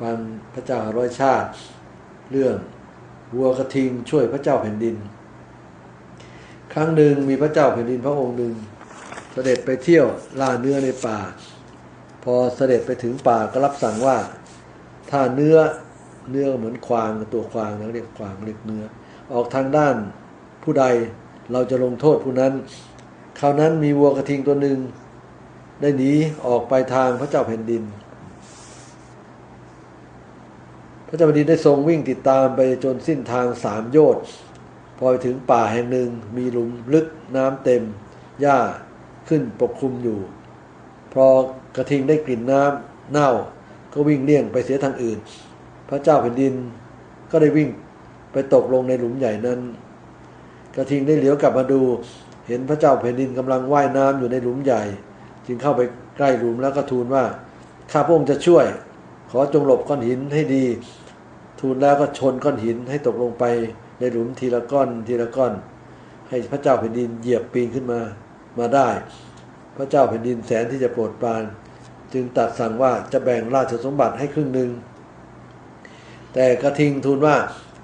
ฟังพระเจ้าร้อยชาติ เรื่องวัวกระทิงช่วยพระเจ้าแผ่นดิน ครั้งหนึ่งมีพระเจ้าแผ่นดินพระองค์หนึ่งเสด็จไปเที่ยวล่าเนื้อในป่า พอเสด็จไปถึงป่าก็รับสั่งว่า ถ้าเนื้อเนื้อเหมือนควางตัวควางนะเรียกควางเรียกเนื้อ ออกทางด้านผู้ใดเราจะลงโทษผู้นั้น คราวนั้นมีวัวกระทิงตัวหนึ่งได้หนีออกไปทางพระเจ้าแผ่นดิน พระเจ้าแผ่นดินได้ทรงวิ่งติดตามไปจนสิ้นทางสามโยชน์พอไปถึงป่าแห่งหนึ่งมีหลุมลึกน้ำเต็ม หญ้าขึ้นปกคลุมอยู่ พอกระทิงได้กลิ่นน้ำเน่าก็วิ่งเลี่ยงไปเสียทางอื่น พระเจ้าแผ่นดินก็ได้วิ่งไปตกลงในหลุมใหญ่นั้น กระทิงได้เหลียวกลับมาดู เห็นพระเจ้าแผ่นดินกำลังว่ายน้ำอยู่ในหลุมใหญ่ จึงเข้าไปใกล้หลุมแล้วก็ทูลว่าข้าพระองค์จะช่วย ขอจงหลบก้อนหินให้ดี ทูลแล้วก็ชนก้อนหินให้ตกลงไปในหลุมทีละก้อนทีละก้อน ให้พระเจ้าแผ่นดินเหยียบปีนขึ้นมามาได้ พระเจ้าแผ่นดินแสนที่จะโปรดปราน จึงตัดสั่งว่าจะแบ่งราชสมบัติให้ครึ่งหนึ่ง แต่กระทิงทูลว่า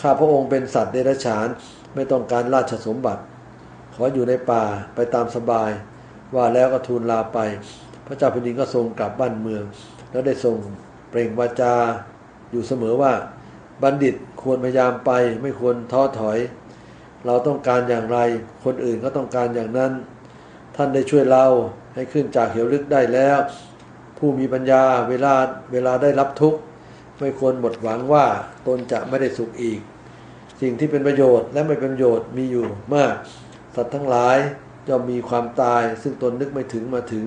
ข้าพระองค์เป็นสัตว์เดรัจฉานไม่ต้องการราชสมบัติ ขออยู่ในป่าไปตามสบาย ว่าแล้วก็ทูลลาไป พระเจ้าแผ่นดินก็ทรงกลับบ้านเมือง แล้วได้ทรง เปล่งวาจา อยู่เสมอว่า บัณฑิตควรพยายามไปไม่ควรท้อถอย เราต้องการอย่างไร คนอื่นก็ต้องการอย่างนั้น ท่านได้ช่วยเราให้ขึ้นจากเหวลึกได้แล้ว ผู้มีปัญญาเวลาเวลาได้รับทุกข์ไม่ควรหมดหวังว่าตนจะไม่ได้สุขอีก สิ่งที่เป็นประโยชน์และไม่เป็นประโยชน์มีอยู่มาก สัตว์ทั้งหลายย่อมมีความตายซึ่งตนนึกไม่ถึงมาถึง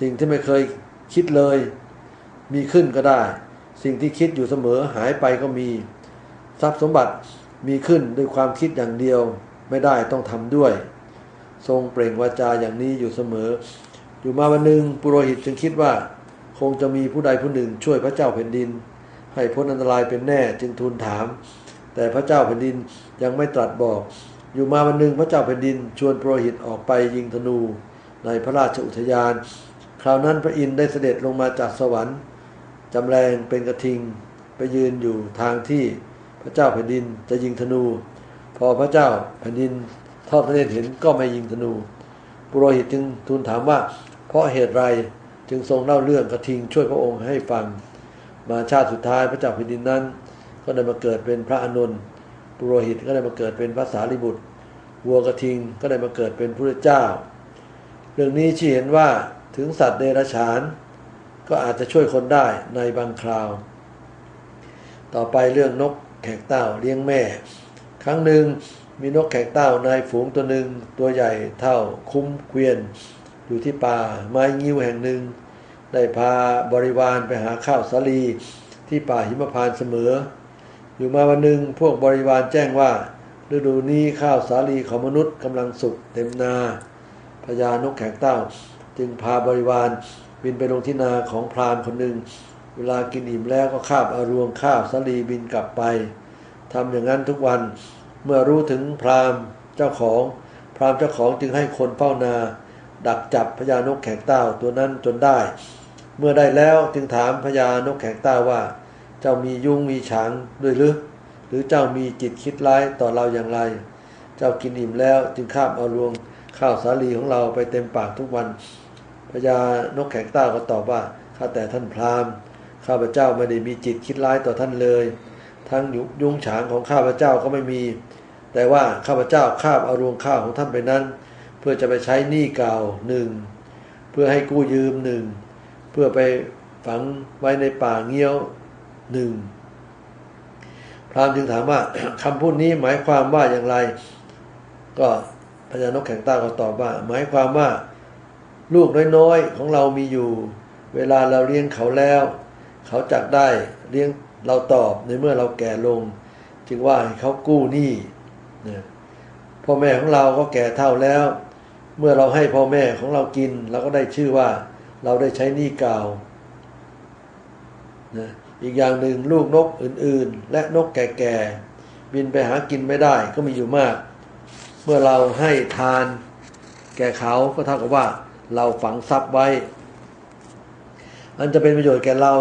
สิ่งที่ไม่เคยคิดเลย มีขึ้นก็ได้ สิ่งที่คิดอยู่เสมอหายไปก็มี ทรัพย์สมบัติมีขึ้นด้วยความคิดอย่างเดียวไม่ได้ต้องทำด้วย ทรงเปล่งวาจาอย่างนี้อยู่เสมอ อยู่มาวันหนึ่งปุโรหิตจึงคิดว่า คงจะมีผู้ใดผู้หนึ่งช่วยพระเจ้าแผ่นดิน ให้พ้นอันตรายเป็นแน่จึงทูลถาม แต่พระเจ้าแผ่นดินยังไม่ตรัสบอก อยู่มาวันหนึ่งพระเจ้าแผ่นดินชวนปุโรหิตออกไปยิงธนูในพระราชอุทยาน คราวนั้นพระอินทร์ได้เสด็จลงมาจากสวรรค์ จำแรงเป็นกระทิง ไปยืนอยู่ทางที่พระเจ้าแผ่นดินจะยิงธนู พอพระเจ้าแผ่นดินทอดพระเนตรเห็นก็ไม่ยิงธนู ปุโรหิตจึงทูลถามว่า เพราะเหตุไรจึงทรงเล่าเรื่องกระทิงช่วยพระองค์ให้ฟัง มาชาติสุดท้ายพระเจ้าแผ่นดินนั้น ก็ได้มาเกิดเป็นพระอานนปุโรหิตก็ได้มาเกิดเป็นพระสารีบุตร วัวกระทิงก็ได้มาเกิดเป็นพระเจ้า เรื่องนี้ชี้เห็นว่าถึงสัตว์เดรัจฉาน ก็อาจจะช่วยคนได้ในบางคราว ต่อไปเรื่องนกแขกเต้าเลี้ยงแม่ ครั้งหนึ่งมีนกแขกเต้านายฝูงตัวหนึ่งตัวใหญ่เท่าคุ้มเกวียน อยู่ที่ป่าไม้งิ้วแห่งหนึ่ง ได้พาบริวารไปหาข้าวสาลีที่ป่าหิมพานเสมอ อยู่มาวันหนึ่งพวกบริวารแจ้งว่า ฤดูนี้ข้าวสาลีของมนุษย์กำลังสุกเต็มนาพญานกแขกเต้า จึงพาบริวาร บินไปลงที่นาของพรามคนหนึ่ง เวลากินอิ่มแล้วก็คาบเอารวงข้าวสาลีบินกลับไปทำอย่างนั้นทุกวันเมื่อรู้ถึงพรามเจ้าของ พรามเจ้าของจึงให้คนเฝ้านา ดักจับพญานกแขกเต้าตัวนั้นจนได้ เมื่อได้แล้วจึงถามพญานกแขกเต้าว่า เจ้ามียุงมีฉางด้วยหรือหรือเจ้ามีจิตคิดร้ายต่อเราอย่างไร เจ้ากินอิ่มแล้วจึงคาบเอารวงข้าวสาลีของเราไปเต็มปากทุกวัน พญานกแขกเต้าก็ตอบว่าข้าแต่ท่านพราหมณ์ ข้าพเจ้าไม่ได้มีจิตคิดร้ายต่อท่านเลย ทั้งยุงฉางของข้าพเจ้าก็ไม่มี แต่ว่าข้าพเจ้าคาบเอารวงข้าวของท่านไปนั้น เพื่อจะไปใช้หนี้เก่าหนึ่งเพื่อให้กู้ยืมหนึ่งเพื่อไปฝังไว้ในป่าเงี้ยวหนึ่งพราหมณ์จึงถามว่าคำพูดนี้หมายความว่าอย่างไร ก็พญานกแข่งต้าก็ตอบว่า หมายความว่า ลูกน้อยๆของเรามีอยู่ เวลาเราเลี้ยงเขาแล้ว เขาจักได้เลี้ยงเราตอบในเมื่อเราแก่ลง จึงว่าให้เขากู้หนี้นพ่อแม่ของเราก็แก่เท่าแล้ว เมื่อเราให้พ่อแม่ของเรากิน เราก็ได้ชื่อว่า เราได้ใช้หนี้เก่านะอีกอย่างหนึ่งลูกนกอื่นๆ และนกแก่ๆบินไปหากินไม่ได้ก็มีอยู่มาก เมื่อเราให้ทานแก่เขาก็เท่ากับว่า เราฝังทรัพย์ไว้ อันจะเป็นประโยชน์แก่เรา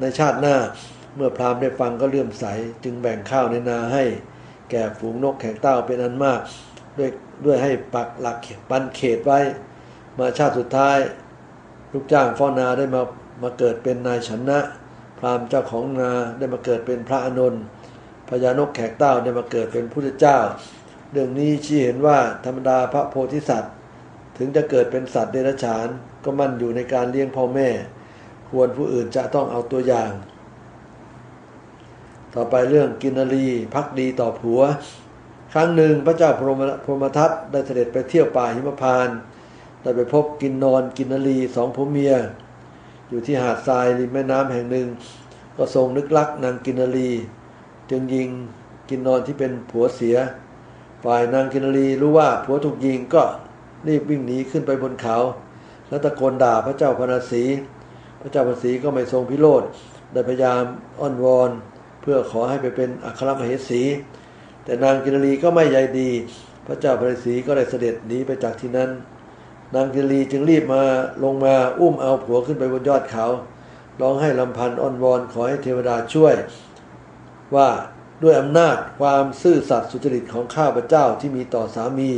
ในชาติหน้า เมื่อพราหมณ์ได้ฟังก็เลื่อมใส จึงแบ่งข้าวในนาให้ แก่ฝูงนกแขกเต้าเป็นอันมาก ด้วยด้วยให้ปักหลักปันเขตไว้ มาชาติสุดท้าย ลูกจ้างเฝ้านาได้มามาเกิดเป็นนายชนะ พราหมณ์เจ้าของนาได้มาเกิดเป็นพระอานนท์พญานกแขกเต้าได้มาเกิดเป็นพุทธเจ้า เรื่องนี้ชี้เห็นว่าธรรมดาพระโพธิสัตว์ ถึงจะเกิดเป็นสัตว์เดรัจฉานก็มั่นอยู่ในการเลี้ยงพ่อแม่ ควรผู้อื่นจะต้องเอาตัวอย่าง ต่อไปเรื่องกินนรีพักดีต่อผัว ครั้งหนึ่งพระเจ้าพรหมพรหมทัตได้เสด็จไปเที่ยวป่าหิมพานต์ได้ไปพบกินนอนกินนรีสองผัวเมีย อยู่ที่หาดทรายริมแม่น้ำแห่งหนึ่ง ก็ทรงนึกรักนางกินนรีจึงยิงกินนอนที่เป็นผัวเสีย ฝ่ายนางกินนรีรู้ว่าผัวถูกยิงก็ รีบวิ่งหนีขึ้นไปบนเขา แล้วตะโกนด่าพระเจ้าพระนศีพระเจ้าพระนศีก็ไม่ทรงพิโรธได้พยายามอ้อนวอน เพื่อขอให้ไปเป็นอัครมเหสี แต่นางกินรีก็ไม่ใยดี พระเจ้าพระนศีก็ได้เสด็จหนีไปจากที่นั้น นางกินรีจึงรีบมาลงมาอุ้มเอาผัวขึ้นไปบนยอดเขาร้องให้ลำพันอ้อนวอนขอให้เทวดาช่วย ว่าด้วยอำนาจความซื่อสัตย์สุจริตของข้าพเจ้าที่มีต่อสามี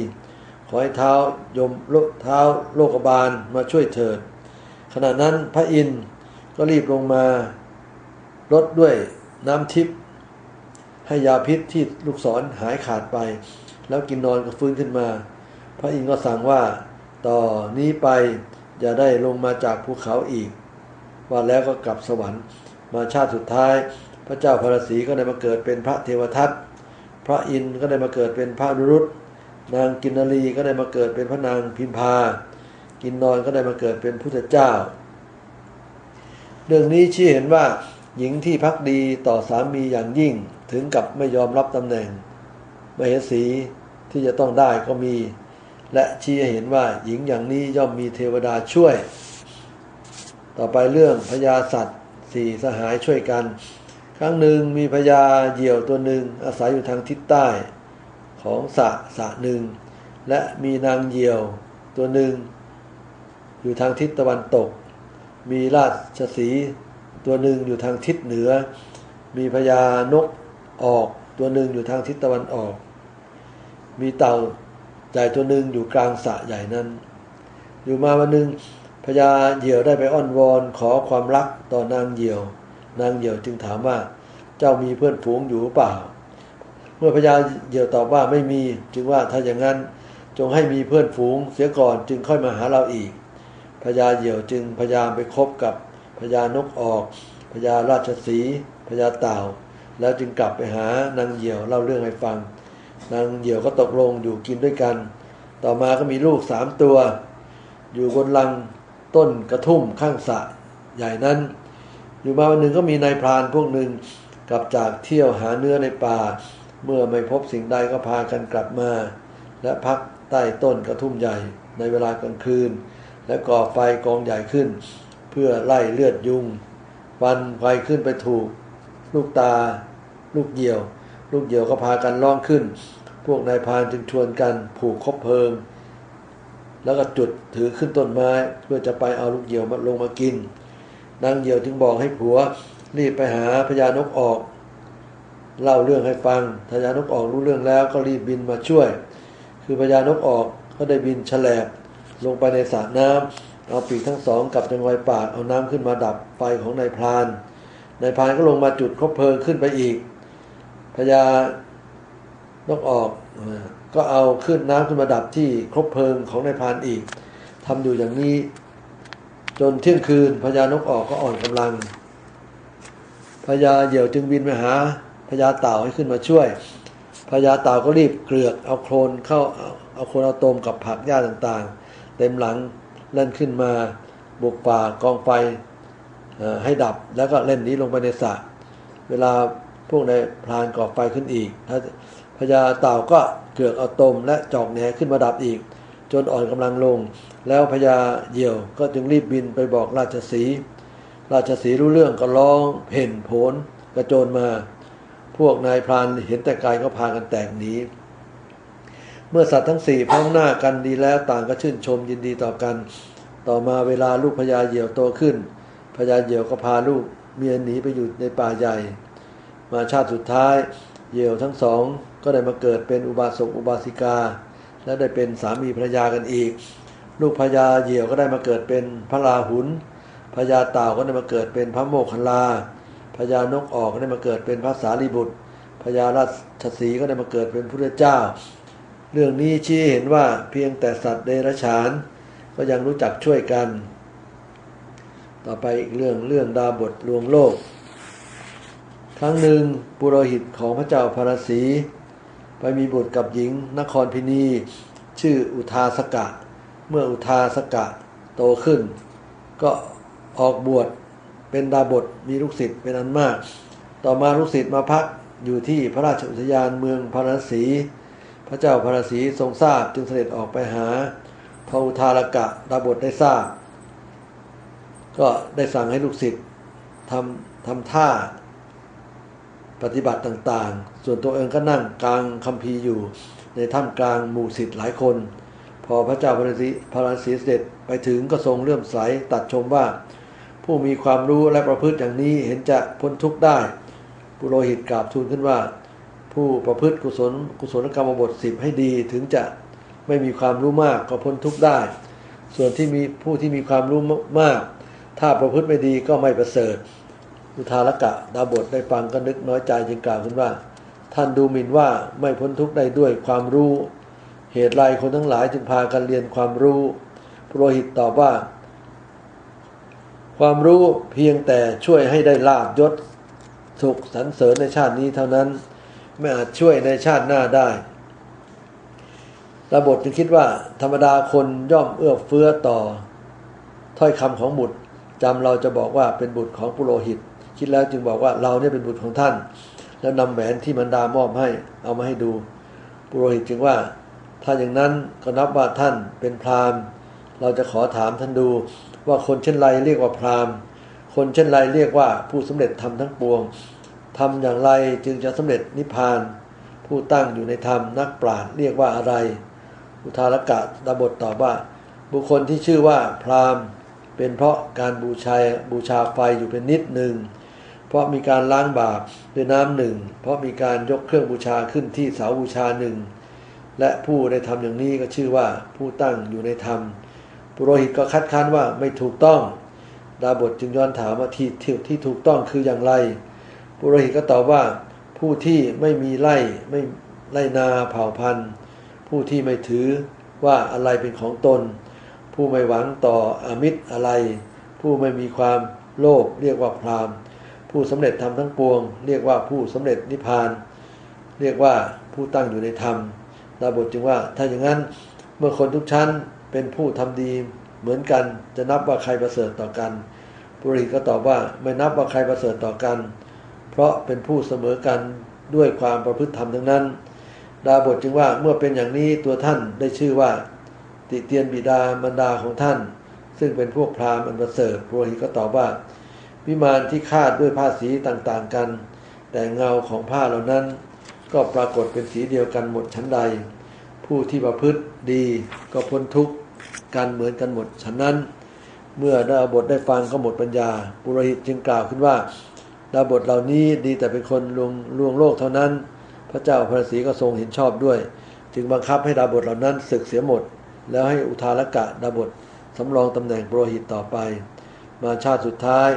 ขอให้เท้ายมโลเท้าโลกบาลมาช่วยเถิด ขณะนั้นพระอินทร์ก็รีบลงมารดด้วยน้ำทิพย์ให้ยาพิษที่ลูกศรหายขาดไป แล้วกินนอนก็ฟื้นขึ้นมา พระอินทร์ก็สั่งว่าต่อนนี้ไปอย่าได้ลงมาจากภูเขาอีก ว่าแล้วก็กลับสวรรค์ มาชาติสุดท้าย พระเจ้าพระศรีก็ได้มาเกิดเป็นพระเทวทัตพระอินทร์ก็ได้มาเกิดเป็นพระนุรุต นางกินนรีก็ได้มาเกิดเป็นพระนางพิมพา กินนอนก็ได้มาเกิดเป็นพุทธเจ้า เรื่องนี้ชี้เห็นว่าหญิงที่พักดีต่อสามีอย่างยิ่งถึงกับไม่ยอมรับตำแหน่งมเหสีที่จะต้องได้ก็มี และชี้เห็นว่าหญิงอย่างนี้ย่อมมีเทวดาช่วย ต่อไปเรื่องพญาสัตว์สี่สหายช่วยกัน ครั้งหนึ่งมีพญาเหยี่ยวตัวหนึ่งอาศัยอยู่ทางทิศใต้ ของสะสะหนึ่ง และมีนางเหยี่ยวตัวหนึ่ง อยู่ทางทิศตะวันตก มีราชสีตัวหนึ่งอยู่ทางทิศเหนือ มีพญานกออกตัวหนึ่งอยู่ทางทิศตะวันออก มีเต่าใหญ่ตัวหนึ่งอยู่กลางสะใหญ่นั้น อยู่มาวันหนึ่งพญาเหยี่ยวได้ไปอ้อนวอนขอความรักต่อนางเหยี่ยว นางเหยี่ยวจึงถามว่าเจ้ามีเพื่อนฝูงอยู่หรือเปล่า เมื่อพญาเหยี่ยวตอบว่าไม่มี จึงว่าถ้าอย่างนั้นจงให้มีเพื่อนฝูงเสียก่อนจึงค่อยมาหาเราอีกพญาเหยี่ยวจึงพยายามไปคบกับพญานกออกพญาราชสีพญาเต่า แล้วจึงกลับไปหานางเหยี่ยวเล่าเรื่องให้ฟัง นางเหยี่ยวก็ตกลงอยู่กินด้วยกัน ต่อมาก็มีลูกสามตัว อยู่บนลังต้นกระทุ่มข้างสะใหญ่นั้น อยู่มาวันหนึ่งก็มีนายพรานพวกหนึ่งกลับจากเที่ยวหาเนื้อในป่า เมื่อไม่พบสิ่งใดก็พากันกลับมา และพักใต้ต้นกระทุ่มใหญ่ในเวลากลางคืน และก่อไฟกองใหญ่ขึ้น เพื่อไล่เลือดยุงฟันไฟขึ้นไปถูก ลูกตา ลูกเหยี่ยว ลูกเหยี่ยวก็พากันร้องขึ้น พวกนายพานจึงชวนกันผูกคบเพลิง แล้วก็จุดถือขึ้นต้นไม้เพื่อจะไปเอาลูกเหยี่ยวมาลงมากินนางเหยี่ยวจึงบอกให้ผัวรีบไปหาพญานกออก เล่าเรื่องให้ฟังพญานกออกรู้เรื่องแล้วก็รีบบินมาช่วย คือพญานกออกก็ได้บินฉลบลงไปในสระน้ำเอาปีกทั้งสองกับจังไวปากเอาน้ำขึ้นมาดับไฟของนายพรานนายพรานก็ลงมาจุดคบเพลิงขึ้นไปอีกพญานกออกก็เอาขึ้นน้ำขึ้นมาดับที่คบเพลิงของนายพรานอีกทำอยู่อย่างนี้ จนเที่ยงคืนพญานกออกก็อ่อนกำลังพญาเหยี่ยวจึงบินไปหา พญาเต่าให้ขึ้นมาช่วยพญาเต่าก็รีบเกลือกเอาโคลนเข้าเอาโคลนเอาตมกับผักหญ้าต่างๆ เต็มหลังเล่นขึ้นมาบุกป่ากองไฟให้ดับแล้วก็เล่นนี้ลงไปในสระเวลาพวกในายพรานก่อไฟขึ้นอีกพญาเต่าก็เกลือกเอาตมและจอกแหนขึ้นมาดับอีก จนอ่อนกำลังลง แล้วพญาเหยี่ยวก็จึงรีบบินไปบอกราชสี ราชสีรู้เรื่องก็ร้องเพ่นโผนกระโจนมา พวกนายพรานเห็นแต่ไกลก็พากันแตกหนีเมื่อสัตว์ทั้งสี่พร้อมหน้ากันดีแล้วต่างก็ชื่นชมยินดีต่อกัน ต่อมาเวลาลูกพญาเหยี่ยวโตขึ้นพญาเหยี่ยวก็พาลูกเมียหนีไปอยู่ในป่าใหญ่ มาชาติสุดท้ายเหยี่ยวทั้งสองก็ได้มาเกิดเป็นอุบาสกอุบาสิกา และได้เป็นสามีภรรยากันอีก ลูกพญาเหยี่ยวก็ได้มาเกิดเป็นพระราหุลพญาเต่าก็ได้มาเกิดเป็นพระโมคคัลลา พญานกออกก็ได้มาเกิดเป็นพระสารีบุตรพญาราชสีก็ได้มาเกิดเป็นพระเจ้า เรื่องนี้ชี้เห็นว่าเพียงแต่สัตว์เดรัจฉาน ก็ยังรู้จักช่วยกัน ต่อไปอีกเรื่องเรื่องดาบทลวงโลก ครั้งหนึ่งปุโรหิตของพระเจ้าพารสีไปมีบุตรกับหญิงนครพินี ชื่ออุทาสกะ เมื่ออุทาสกะโตขึ้น ก็ออกบวช เป็นดาบทมีลูกศิษย์เป็นอันมาก ต่อมาลูกศิษย์มาพักอยู่ที่พระราชอุทยานเมืองพาราสี พระเจ้าพาราสีทรงทราบจึงเสด็จออกไปหาพระอุทารกะดาบทได้ทราบ ก็ได้สั่งให้ลูกศิษย์ทำทำท่าปฏิบัติต่างๆ ส่วนตัวเองก็นั่งกลางคัมภีร์อยู่ ในถ้ำกลางหมู่ศิษย์หลายคน พอพระเจ้าพระราศีพระราศีเสด็จไปถึงก็ทรงเลื่อมใสตัดชมว่า ผู้มีความรู้และประพฤติอย่างนี้เห็นจะพ้นทุกข์ได้ ปุโรหิตกราบทูลขึ้นว่า ผู้ประพฤติกุศลกุศลกรรมบทสิบให้ดีถึงจะไม่มีความรู้มากก็พ้นทุกข์ได้ ส่วนที่มีผู้ที่มีความรู้มาก ถ้าประพฤติไม่ดีก็ไม่ประเสริฐ อุทารกะดาบทได้ฟังก็นึกน้อยใจจึงกล่าวขึ้นว่า ท่านดูหมิ่นว่าไม่พ้นทุกข์ได้ด้วยความรู้ เหตุไรคนทั้งหลายจึงพากันเรียนความรู้ ปุโรหิตตอบว่า ความรู้เพียงแต่ช่วยให้ได้ลาบยศสุขสรรเสริญในชาตินี้เท่านั้น ไม่อาจช่วยในชาติหน้าได้ดาบทจึงคิดว่า ธรรมดาคนย่อมเอื้อเฟื้อต่อ ถ้อยคำของบุตรจำเราจะบอกว่าเป็นบุตรของปุโรหิต คิดแล้วจึงบอกว่าเราเนี่ยเป็นบุตรของท่าน แล้วนำแหวนที่มันดามอบให้เอามาให้ดู ปุโรหิตจึงว่า ถ้าอย่างนั้นก็นับว่าท่านเป็นพราหมณ์ เราจะขอถามท่านดูว่าคนเช่นไรเรียกว่าพราหมณ์ คนเช่นไรเรียกว่าผู้สำเร็จธรรมทั้งปวงทำอย่างไรจึงจะสำเร็จนิพพาน ผู้ตั้งอยู่ในธรรมนักปราชญ์เรียกว่าอะไร อุทารกะดาบทตอบว่า บุคคลที่ชื่อว่าพราหมณ์ เป็นเพราะการบูชาบูชาไฟอยู่เป็นนิดหนึ่งเพราะมีการล้างบาปด้วยน้ำหนึ่ง เพราะมีการยกเครื่องบูชาขึ้นที่เสาบูชาหนึ่ง และผู้ได้ทำอย่างนี้ก็ชื่อว่าผู้ตั้งอยู่ในธรรม ปุโรหิตก็คัดค้านว่าไม่ถูกต้อง ดาบทจึงย้อนถามว่าที่ที่ที่ถูกต้องคืออย่างไร ปุโรหิตก็ตอบว่าผู้ที่ไม่มีไล่ไม่ไล่นาเผ่าพันธุ์ ผู้ที่ไม่ถือว่าอะไรเป็นของตน ผู้ไม่หวังต่ออมิตรอะไร ผู้ไม่มีความโลภเรียกว่าพรามผู้สำเร็จธรรมทั้งปวง เรียกว่าผู้สำเร็จนิพพาน เรียกว่าผู้ตั้งอยู่ในธรรมดาบทจึงว่าถ้าอย่างนั้นเมื่อคนทุกชั้น เป็นผู้ทำดีเหมือนกันจะนับว่าใครประเสริฐต่อกันปุริก็ตอบว่าไม่นับว่าใครประเสริฐต่อกัน เพราะเป็นผู้เสมอกันด้วยความประพฤติธรรมทั้งนั้น ดาบทจึงว่าเมื่อเป็นอย่างนี้ตัวท่านได้ชื่อว่า ติเตียนบิดามารดาของท่าน ซึ่งเป็นพวกพราหมณ์อันประเสริฐปุริก็ตอบว่า วิมานที่คาดด้วยผ้าสีต่างๆกัน แต่เงาของผ้าเหล่านั้น ก็ปรากฏเป็นสีเดียวกันหมดชั้นใด ผู้ที่ประพฤติดีก็พ้นทุกข์ กันเหมือนกันหมด ฉะนั้น เมื่อดาบทได้ฟังก็หมดปัญญา ปุโรหิตจึงกล่าวขึ้นว่า ดาบทเหล่านี้ดีแต่เป็นคนลวงลวงโลกเท่านั้น พระเจ้าพระศรีก็ทรงเห็นชอบด้วย จึงบังคับให้ดาบทเหล่านั้นศึกเสียหมด แล้วให้อุทารกะดาบทสำรองตำแหน่งปุโรหิตต่อไป มาชาติสุดท้าย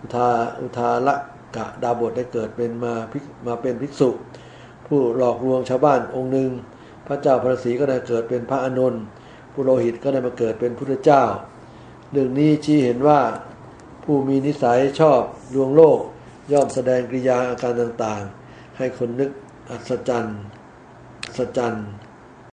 อุทาอุทารกะดาบทได้เกิดเป็นมาภิมาเป็นภิกษุ ผู้หลอกลวงชาวบ้านองค์หนึ่งพระเจ้าพระศรีก็ได้เกิดเป็นพระอานนท์ ปุโรหิตก็ได้มาเกิดเป็นพุทธเจ้า เรื่องนี้ชี้เห็นว่าผู้มีนิสัยชอบลวงโลกย่อมแสดงกริยาอาการต่างๆ ให้คนนึกอัศจรรย์อัศจรรย์